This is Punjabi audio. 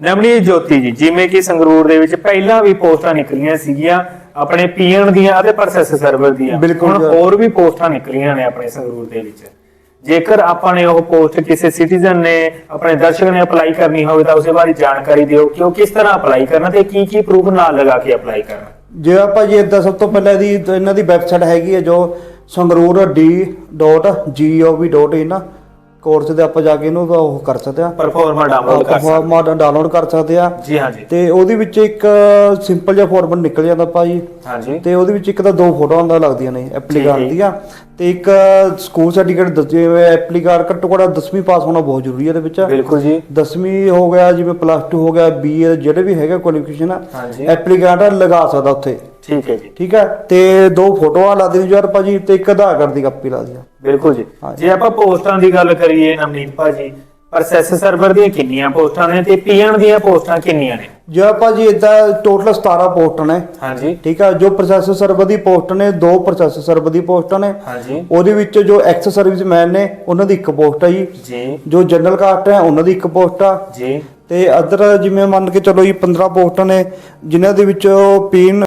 ਨਵਨੀਤ ਜੋਤੀ ਜੀ ਜਿਵੇਂ ਕਿ ਸੰਗਰੂਰ ਦੇ ਵਿੱਚ ਪਹਿਲਾਂ ਵੀ ਪੋਸਟਾਂ ਨਿਕਲੀਆਂ ਸੀਗੀਆਂ ਆਪਣੇ ਪੀਐਨ ਦੀਆਂ ਅਤੇ ਪ੍ਰੋਸੈਸ ਸਰਵਰ ਦੀਆਂ। ਹੁਣ। ਹੋਰ ਵੀ ਪੋਸਟਾਂ ਨਿਕਲੀਆਂ ਨੇ ਆਪਣੇ ਸੰਗਰੂਰ ਦੇ ਵਿੱਚ। ਜੇਕਰ ਆਪਾਂ ਨੇ ਉਹ ਪੋਸਟ ਕਿਸੇ ਸਿਟੀਜ਼ਨ ਨੇ ਆਪਣੇ ਦਰਸ਼ਕ ਨੇ ਅਪਲਾਈ ਕਰਨੀ ਹੋਵੇ ਤਾਂ ਉਸੇ ਬਾਰੇ ਜਾਣਕਾਰੀ ਦਿਓ ਕਿ ਉਹ ਕਿਸ ਤਰ੍ਹਾਂ ਅਪਲਾਈ ਕਰਨਾ ਤੇ ਕੀ ਕੀ ਪ੍ਰੂਫ ਨਾਲ ਲਗਾ ਕੇ ਅਪਲਾਈ ਕਰਨਾ। ਜੇ ਆਪਾਂ ਜੀ ਇਦਾਂ ਸਭ ਤੋਂ ਪਹਿਲਾਂ ਤਾਂ ਇਹਨਾਂ ਦੀ ਵੈਬਸਾਈਟ ਹੈਗੀ ਹੈ ਜੋ sangrur.d.gov.in ਕੋਰਸ ਦੇ ਆਪਾਂ ਜਾ ਕੇ ਇਹਨੂੰ ਉਹ ਕਰ ਸਕਦੇ ਆ। ਪਰਫਾਰਮਾ ਡਾਊਨਲੋਡ ਕਰ ਸਕਦੇ ਫਾਰਮ ਡਾਊਨਲੋਡ ਕਰ ਸਕਦੇ ਆ। ਜੀ ਹਾਂ ਜੀ। ਤੇ ਉਹਦੇ ਵਿੱਚ ਇੱਕ ਸਿੰਪਲ ਜਿਹਾ ਫਾਰਮਟ ਨਿਕਲ ਜਾਂਦਾ ਭਾਜੀ ਹਾਂਜੀ ਤੇ ਉਹਦੇ ਵਿੱਚ ਇੱਕ ਤਾਂ ਦੋ ਫੋਟੋਆਂ ਦਾ ਲੱਗਦੀਆਂ ਨੇ ਹੈ। ਦੀਆਂ। ਤੇ ਇੱਕ ਸਕੂਲ ਸਰਟੀਫਿਕੇਟ ਦੱਸੇ ਹੋਏ ਐਪਲੀਕਾਰਡ ਘੱਟੋ ਘੱਟ 10ਵੀਂ ਪਾਸ ਹੋਣਾ ਬਹੁਤ ਜ਼ਰੂਰੀ ਹੈ ਇਹਦੇ ਵਿੱਚ। ਬਿਲਕੁਲ ਜੀ। 10ਵੀਂ ਹੋ ਗਿਆ ਜਿਵੇਂ ਪਲੱਸ 2 ਹੋ ਗਿਆ ਬੀਏ ਜਿਹੜੇ ਵੀ ਹੈਗੇ ਕੁਆਲੀਫਿਕੇਸ਼ਨ ਹਾਂਜੀ। ਐਪਲੀਕਾਰਡ ਲਗਾ ਸਕਦਾ ਉੱਥੇ। ਠੀਕ ਹੈ ਜੀ। ਠੀਕ ਹੈ? ਤੇ ਦੋ ਫੋਟੋਆਂ ਲਾ ਦੇਣੀ ਯਾਰ ਭਾਜੀ ਤੇ ਇੱਕ ਆਧਾਰ ਕਾਰਡ ਦੀ ਕਾਪੀ ਲਾ ਦਿਓ। ਬਿਲਕੁਲ ਜੀ। ਜੇ। ਆਪਾਂ ਪੋਸਟਾਂ ਦੀ ਗੱਲ ਕਰੀਏ ਨਵਨੀਤ ਭਾਜੀ ਪ੍ਰੋਸੈਸ ਸਰਵਰ ਦੀਆਂ ਕਿੰਨੀਆਂ ਪੋਸਟਾਂ ਨੇ ਤੇ ਪੀਐਨ ਦੀਆਂ ਪੋਸਟਾਂ ਕਿੰਨੀਆਂ ਨੇ? ਜੇ ਆਪਾਂ ਜੀ ਇਦਾਂ ਟੋਟਲ 17 ਪੋਸਟ ਨੇ। ਹਾਂਜੀ। ਠੀਕ ਹੈ? ਜੋ ਪ੍ਰੋਸੈਸਰ ਸਰਵਰ ਦੀ ਪੋਸਟ ਨੇ ਦੋ ਪ੍ਰੋਸੈਸਰ ਸਰਵਰ ਦੀ ਪੋਸਟਾਂ ਨੇ। ਹਾਂਜੀ। ਉਹਦੇ ਵਿੱਚ ਜੋ ਐਕਸ ਸਰਵਿਸਮੈਨ ਨੇ ਉਹਨਾਂ ਦੀ ਇੱਕ ਪੋਸਟ ਜੀ। ਜੀ। ਜੋ ਜਨਰਲ ਕਾਸਟ ਹੈ ਉਹਨਾਂ ਦੀ ਇੱਕ ਪੋਸਟ ਆ। ਜੀ। ਤੇ ਅਦਰ ਜਿਵੇਂ ਮੰਨ ਕੇ ਚਲੋ ਜੀ 15 ਪੋਸਟਾਂ ਨੇ ਜਿਨ੍ਹਾਂ ਦੇ ਵਿੱਚ ਪੀਨ